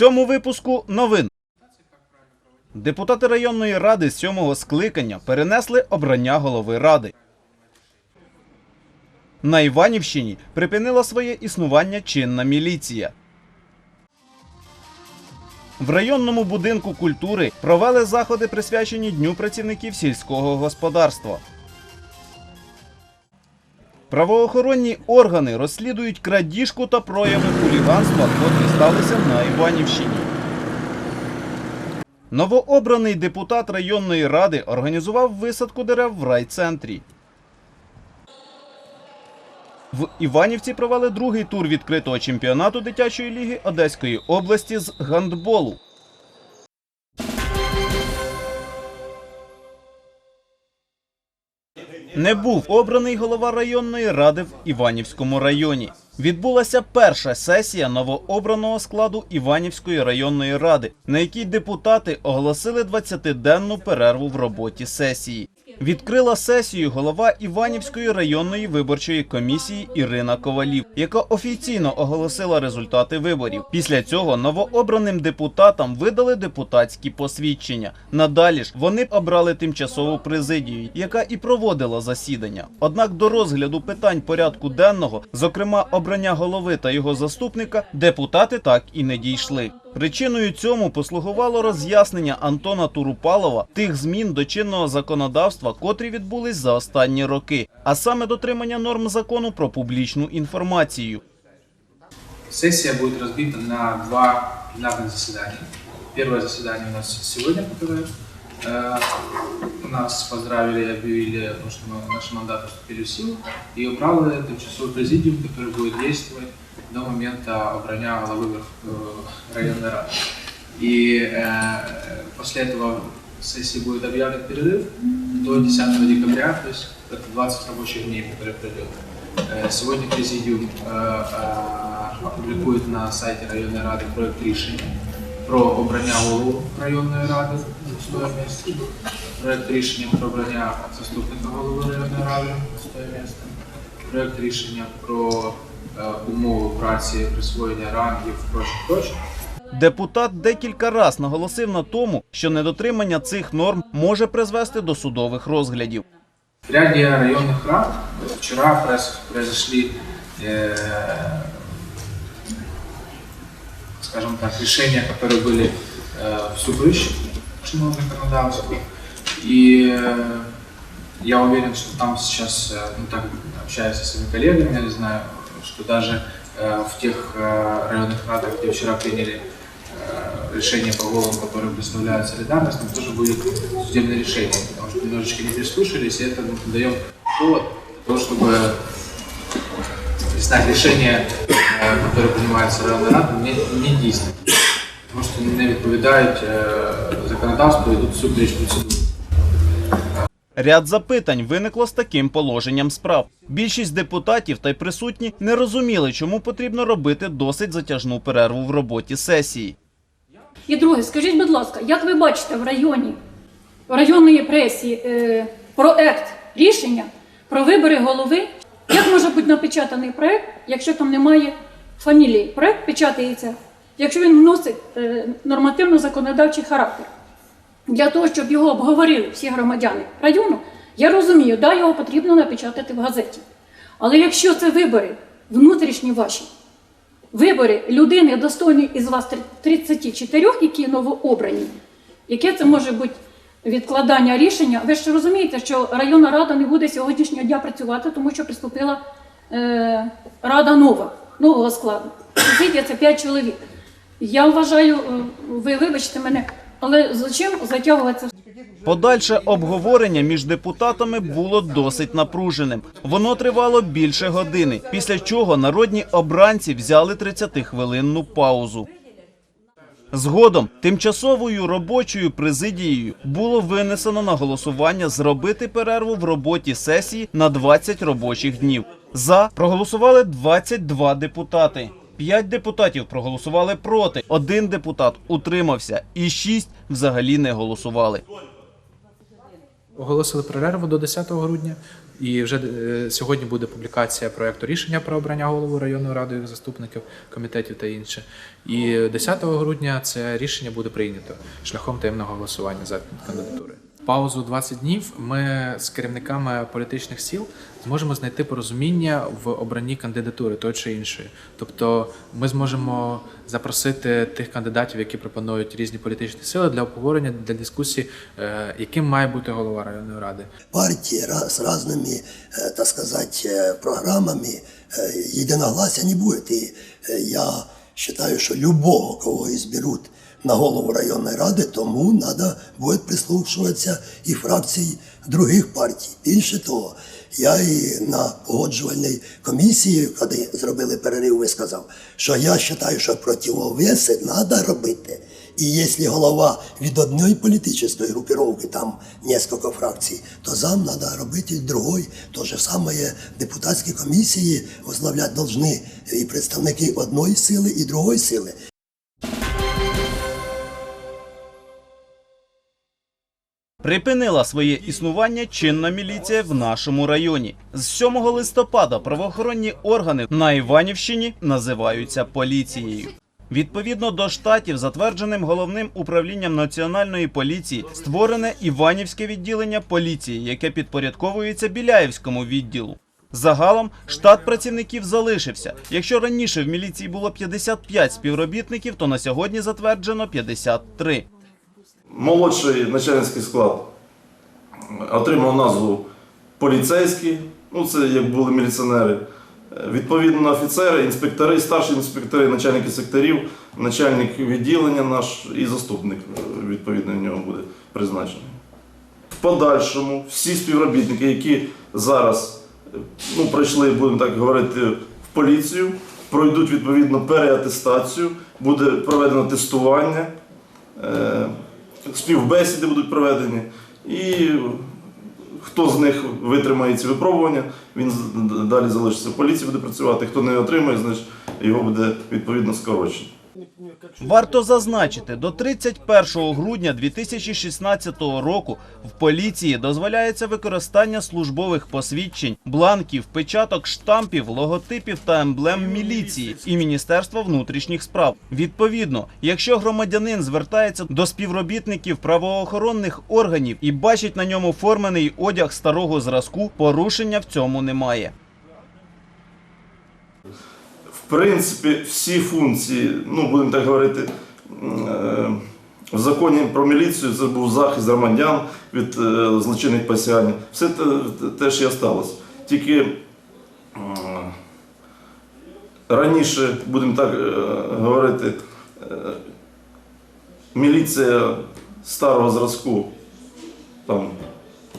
цьому випуску новин. Депутати районної ради сьомого скликання перенесли обрання голови ради. На Іванівщині припинила своє існування чинна міліція. В районному будинку культури провели заходи, присвячені Дню працівників сільського господарства. Правоохоронні органи розслідують крадіжку та прояви хуліганства, котрі сталися на Іванівщині. Новообраний депутат районної ради організував висадку дерев в райцентрі. В Іванівці провели другий тур відкритого чемпіонату дитячої ліги Одеської області з гандболу. Не був обраний голова районної ради в Іванівському районі. Відбулася перша сесія новообраного складу Іванівської районної ради, на якій депутати оголосили 20-денну перерву в роботі сесії. Відкрила сесію голова Іванівської районної виборчої комісії Ірина Ковалів, яка офіційно оголосила результати виборів. Після цього новообраним депутатам видали депутатські посвідчення. Надалі ж вони обрали тимчасову президію, яка і проводила засідання. Однак до розгляду питань порядку денного, зокрема обрання голови та його заступника, депутати так і не дійшли. Причиною цьому послугувало роз'яснення Антона Турупалова тих змін до чинного законодавства, котрі відбулись за останні роки, а саме дотримання норм закону про публічну інформацію. Сессия будет разбита на два пленарных заседания. Первое заседание у нас сегодня, которое э, нас поздравили и объявили, потому что мы, наши мандаты вступили в силу, и убрал тимчасовой президиум, который будет действовать до момента обрання главы Верх- э, районной рады. И э, после этого сессии будет объявлен перерыв до 10 декабря, то есть это 20 рабочих дней, которые пройдет. Э, Сегодня президиум э, э, опублікує на сайті районної ради проект рішення про обрання голову районної ради в своє місце, проект рішення про обрання заступника голови районної ради в своє місце, проект рішення про е, умови праці, присвоєння рангів, прочих прочих. Депутат декілька раз наголосив на тому, що недотримання цих норм може призвести до судових розглядів. В ряде районных рад вчера пройс- произошли, э, скажем так, решения, которые были э, всуперечь чинному законодавству. И э, я уверен, что там сейчас, э, ну так, общаясь со своими коллегами, я не знаю, что даже э, в тех э, районных радах, где вчера приняли э, решение по головам, которые представляют солидарность, там тоже будет судебное решение, потому что немножечко не прислушались, и это дает повод для того, чтобы признать решение, э, которое принимается районной радой, не, не дійсне. Тому що не відповідають е, законодавству, йдуть всупереч процедури. Ряд запитань виникло з таким положенням справ. Більшість депутатів та й присутні не розуміли, чому потрібно робити досить затяжну перерву в роботі сесії. І друге, скажіть, будь ласка, як ви бачите в районі, в районної пресі е, проект рішення про вибори голови? Як може бути напечатаний проект, якщо там немає фамілії? Проект печатається, якщо він вносить е, нормативно-законодавчий характер. Для того, щоб його обговорили всі громадяни району, я розумію, да, його потрібно напечатати в газеті. Але якщо це вибори внутрішні ваші, вибори людини достойної із вас 34, які новообрані, яке це може бути відкладання рішення? Ви ж розумієте, що районна рада не буде сьогоднішнього дня працювати, тому що приступила е, рада нова, нового складу. Президія це 5 чоловік. Я вважаю, е, ви вибачте мене, але зачем затягувати це Подальше обговорення між депутатами було досить напруженим. Воно тривало більше години, після чого народні обранці взяли 30-хвилинну паузу. Згодом тимчасовою робочою президією було винесено на голосування зробити перерву в роботі сесії на 20 робочих днів. За проголосували 22 депутати. П'ять депутатів проголосували проти, один депутат утримався, і шість взагалі не голосували. Оголосили перерву до 10 грудня, і вже е, сьогодні буде публікація проекту рішення про обрання голови районної ради, заступників, комітетів та інше. І 10 грудня це рішення буде прийнято шляхом таємного голосування за кандидатури. Паузу 20 днів ми з керівниками політичних сіл зможемо знайти порозуміння в обранні кандидатури той чи іншої. Тобто ми зможемо запросити тих кандидатів, які пропонують різні політичні сили для обговорення, для дискусії, е, яким має бути голова районної ради. партии ра- с разными, э, так сказать, э, программами э, единогласия не будет. И э, я считаю, что любого, кого изберут на голову районной рады, тому надо будет прислушиваться и фракцій других партій. Більше того, я і на погоджувальній комісії, коли зробили перерив, висказав, що я вважаю, що противовеси треба робити. І якщо голова від одної політичної групіровки, там кілька фракцій, то зам треба робити другої. То же саме депутатські комісії возглавляти повинні і представники одної сили, і другої сили. Припинила своє існування чинна міліція в нашому районі. З 7 листопада правоохоронні органи на Іванівщині називаються поліцією. Відповідно до штатів, затвердженим головним управлінням національної поліції, створене Іванівське відділення поліції, яке підпорядковується Біляївському відділу. Загалом штат працівників залишився. Якщо раніше в міліції було 55 співробітників, то на сьогодні затверджено 53. Молодший начальницький склад отримав назву поліцейський, ну це як були міліціонери. Відповідно, офіцери, інспектори, старші інспектори, начальники секторів, начальник відділення наш і заступник, відповідно, в нього буде призначений. В подальшому всі співробітники, які зараз ну, пройшли, будемо так говорити, в поліцію, пройдуть відповідно переатестацію, буде проведено тестування. Е, співбесіди будуть проведені, і хто з них витримає ці випробування, він далі залишиться в поліції, буде працювати. Хто не отримає, значить його буде відповідно скорочено. Варто зазначити, до 31 грудня 2016 року в поліції дозволяється використання службових посвідчень, бланків, печаток, штампів, логотипів та емблем міліції і Міністерства внутрішніх справ. Відповідно, якщо громадянин звертається до співробітників правоохоронних органів і бачить на ньому формений одяг старого зразку, порушення в цьому немає. Принципі, всі функції, ну будемо так говорити, е, в законі про міліцію це був захист громадян від е, злочинних посягань. Все те- теж і осталось. Тільки раніше, будемо так е, говорити, міліція старого зразку там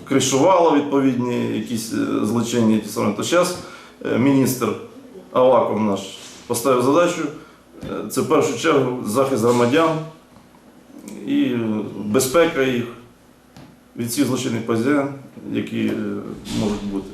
кришувала відповідні якісь злочинні ті самі. То зараз міністр Аваков наш поставив задачу. е, Це в першу чергу захист громадян і безпека їх від всіх злочинних позицій, які е, можуть бути.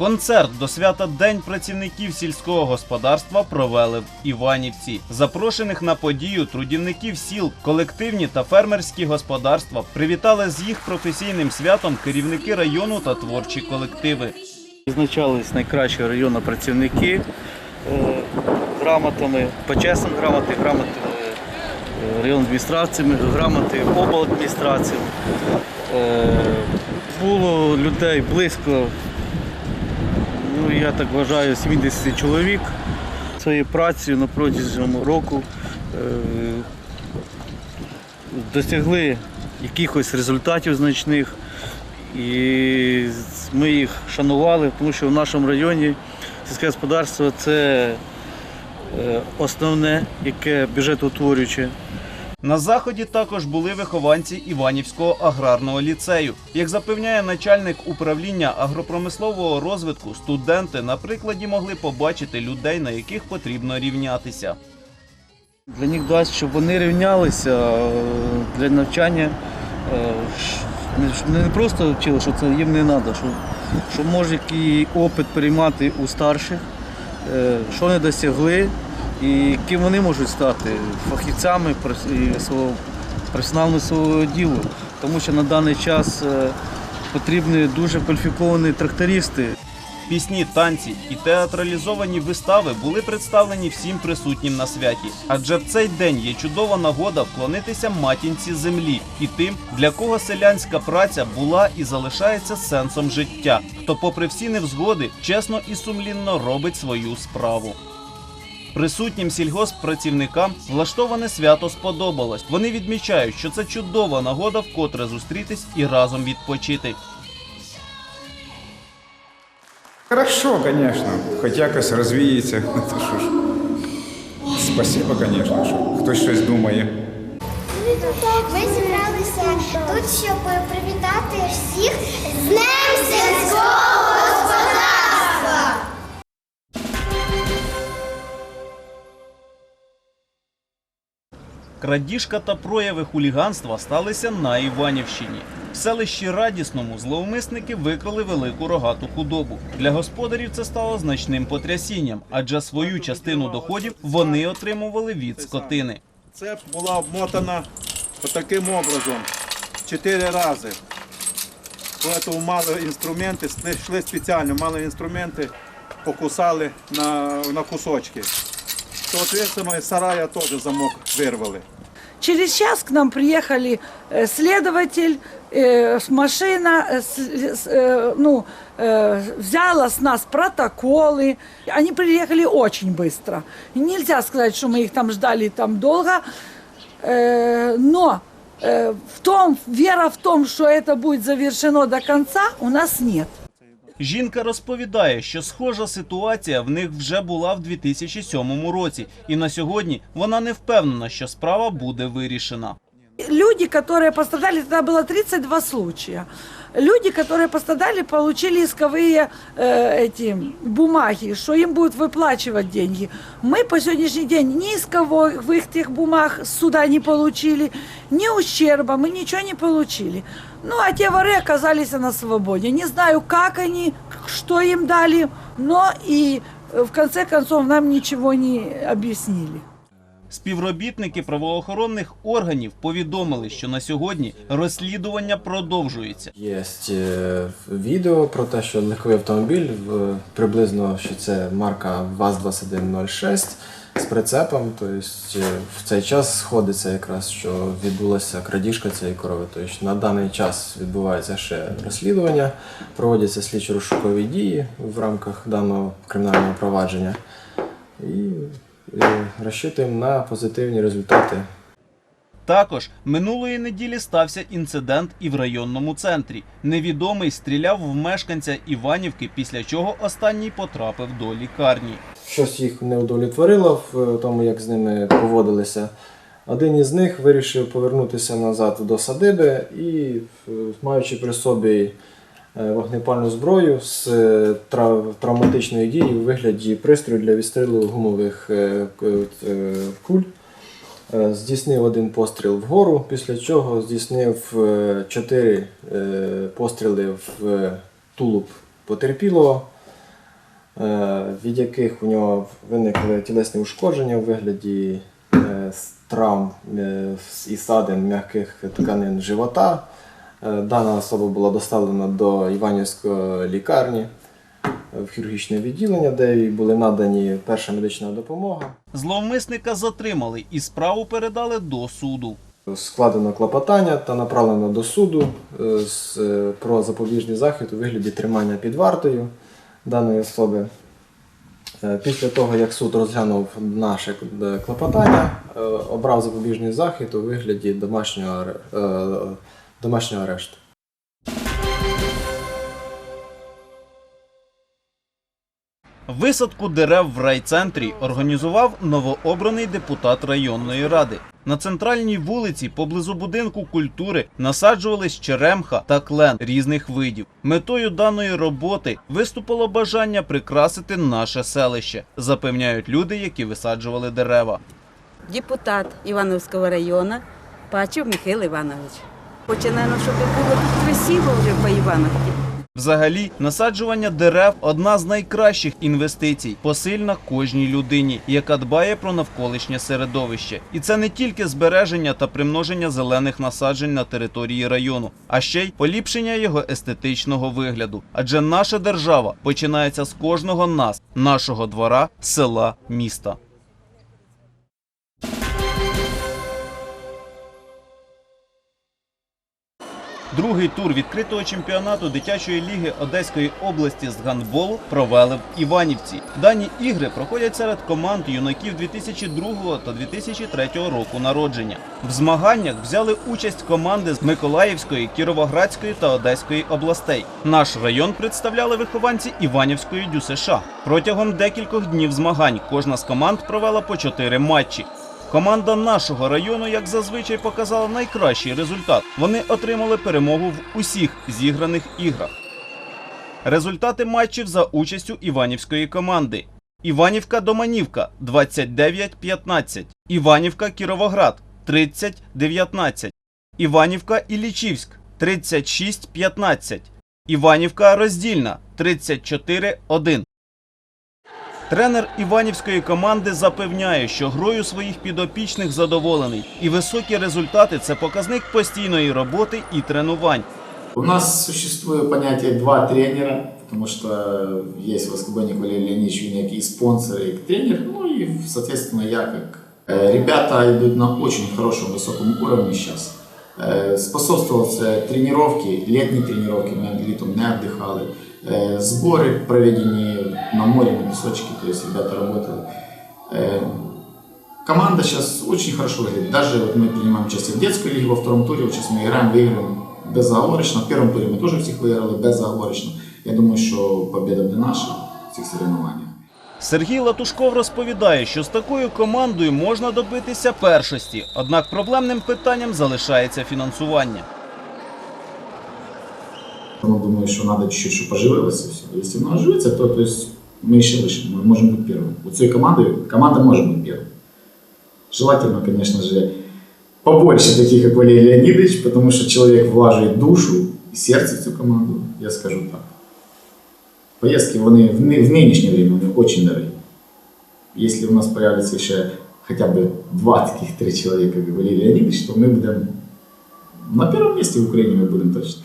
Концерт до свята День працівників сільського господарства провели в Іванівці. Запрошених на подію трудівників сіл, колективні та фермерські господарства привітали з їх професійним святом керівники району та творчі колективи. Відзначались найкращі районні працівники е, грамотами, почесним грамоти, грамоти е, район адміністрації, грамоти обладміністрації. Е, Було людей близько, ну, я так вважаю, 70 чоловік. Своєю працею на протязі року е, досягли якихось результатів значних. І ми їх шанували, тому що в нашому районі сільське господарство це е, основне, яке бюджетоутворююче. На заході також були вихованці Іванівського аграрного ліцею. Як запевняє начальник управління агропромислового розвитку, студенти на прикладі могли побачити людей, на яких потрібно рівнятися. Для них дасть, щоб вони рівнялися е, для навчання. е, не- Не просто вчили, що це їм не треба, що, що може який опит переймати у старших, е, що вони досягли, і ким вони можуть стати фахівцями свого професіоналами свого ділу. Тому що на даний час е, потрібні дуже кваліфіковані трактористи. Пісні, танці і театралізовані вистави були представлені всім присутнім на святі. Адже в цей день є чудова нагода вклонитися матінці землі і тим, для кого селянська праця була і залишається сенсом життя, хто, попри всі невзгоди, чесно і сумлінно робить свою справу. Присутнім сільгосппрацівникам влаштоване свято сподобалось. Вони відмічають, що це чудова нагода вкотре зустрітись і разом відпочити. Хорошо, конечно. Хоч якось розвіється. Спасибо, конечно, що хтось щось думає. Ми зібралися тут, щоб привітати всіх з Днем сільського Крадіжка та прояви хуліганства сталися на Іванівщині. В селищі Радісному зловмисники викрали велику рогату худобу. Для господарів це стало значним потрясінням, адже свою частину доходів вони отримували від скотини. Це була обмотана таким образом чотири рази. Тому мали інструменти, йшли спеціально, мали інструменти, покусали на, на кусочки. Соответственно, із сарая теж замок вирвали. Через час к нам приехали э, следователь, э, с- машина, э, с- с- э, ну, э, взяла с нас протоколы. Они приехали очень быстро. И Нельзя сказать, что мы их там ждали там долго, Э, но э, в том, вера в том, что это будет завершено до конца, у нас нет. Жінка розповідає, що схожа ситуація в них вже була в 2007 році, і на сьогодні вона не впевнена, що справа буде вирішена. Люди, которые пострадали, тогда было 32 случая Люди, которые пострадали, получили исковые э, эти бумаги, что им будут выплачивать деньги. Мы по сегодняшний день ни исковых тех бумаг с суда не получили, ни ущерба, мы ничего не получили. Ну, а те воры оказались на свободе. Не знаю, как они, что им дали, но и э, в конце концов нам ничего не объяснили. Співробітники правоохоронних органів повідомили, що на сьогодні розслідування продовжується. Є е, відео про те, що легковий автомобіль приблизно що це марка ВАЗ-2106 з прицепом. Тобто е, в цей час сходиться якраз, що відбулася крадіжка цієї корови. Тобто на даний час відбувається ще розслідування, проводяться слідчо-розшукові дії в рамках даного кримінального провадження. І розчитуємо на позитивні результати Також минулої неділі стався інцидент і в районному центрі. Невідомий стріляв в мешканця Іванівки, після чого останній потрапив до лікарні. щось їх не удовлетворило в тому, як з ними поводилися. Один із них вирішив повернутися назад до садиби і, е, маючи при собі е, вогнепальну зброю з е, травматичної дії у вигляді пристрою для відстрілу гумових е, е, куль, е, здійснив один постріл вгору, після чого здійснив е, чотири е, постріли в тулуб потерпілого е, від яких у нього виникли тілесні ушкодження у вигляді е, травм е, і садин м'яких тканин живота. Е, Дана особа була доставлена до Іванівської лікарні е, в хірургічне відділення, де їй були надані перша медична допомога. Зловмисника затримали і справу передали до суду. Складено клопотання та направлено до суду е, про запобіжний захід у вигляді тримання під вартою даної особи. Після того, як суд розглянув наше клопотання, обрав запобіжний захід у вигляді домашнього, домашнього арешту. Висадку дерев в райцентрі організував новообраний депутат районної ради. На центральній вулиці поблизу будинку культури насаджувались черемха та клен різних видів. Метою даної роботи виступило бажання прикрасити наше селище, запевняють люди, які висаджували дерева. депутат Івановського району Пачів Михайло Іванович. Напевно, щоб було красиво вже по Івановці. Взагалі, насаджування дерев одна з найкращих інвестицій, посильна кожній людині, яка дбає про навколишнє середовище. І це не тільки збереження та примноження зелених насаджень на території району, а ще й поліпшення його естетичного вигляду. Адже наша держава починається з кожного нас, нашого двора, села, міста. Другий тур відкритого чемпіонату дитячої ліги Одеської області з гандболу провели в Іванівці. Дані ігри проходять серед команд юнаків 2002 та 2003 року народження. В змаганнях взяли участь команди з Миколаївської, Кіровоградської та Одеської областей. Наш район представляли вихованці Іванівської ДЮСШ. Протягом декількох днів змагань кожна з команд провела по чотири матчі. Команда нашого району, як зазвичай, показала найкращий результат. Вони отримали перемогу в усіх зіграних іграх. Результати матчів за участю Іванівської команди. Іванівка Доманівка 29-15. Іванівка Кіровоград 30-19. Ілічівськ Ілічівськ 36-15. Іванівка Роздільна 34-1. Тренер Іванівської команди запевняє, що грою своїх підопічних задоволений, і високі результати це показник постійної роботи і тренувань. У нас существует понятие два тренера, потому что есть воскобойник Валерий Леонидович Виняк и спонсор, и тренер, ну и, соответственно, я как. Э, Ребята идут на очень хорошем, высоком уровне сейчас. Э, Способствовался тренировки, летние тренировки, мы летом не отдыхали. Э, Сборы проведены на море, на песочке, то есть ребята работали. Э, Команда сейчас очень хорошо выглядит. Даже вот мы принимаем участие в детской лиге во втором туре. Вот сейчас мы играем, выиграем безоговорочно. В первом туре мы тоже всех выиграли безоговорочно. Я думаю, що победа буде наша в цих соревнованиях. Сергій Латушков розповідає, що з такою командою можна добитися першості, однак проблемним питанням залишається фінансування. Ну, думаю, что надо чуть-чуть, чтобы оживилось и все. Если оно оживится, то, то есть мы еще выше, мы можем быть первым. Вот с этой командой, команда может быть первой. Желательно, конечно же, побольше таких, как Валерий Леонидович, потому что человек влаживает душу и сердце в цю команду, я скажу так. Поездки, вони в, в нынешнее время вони очень дорогі. Если у нас появится еще хотя бы два таких, три человека, как Валерий Леонидович, то мы будем на первом месте в Украине, мы будем точно.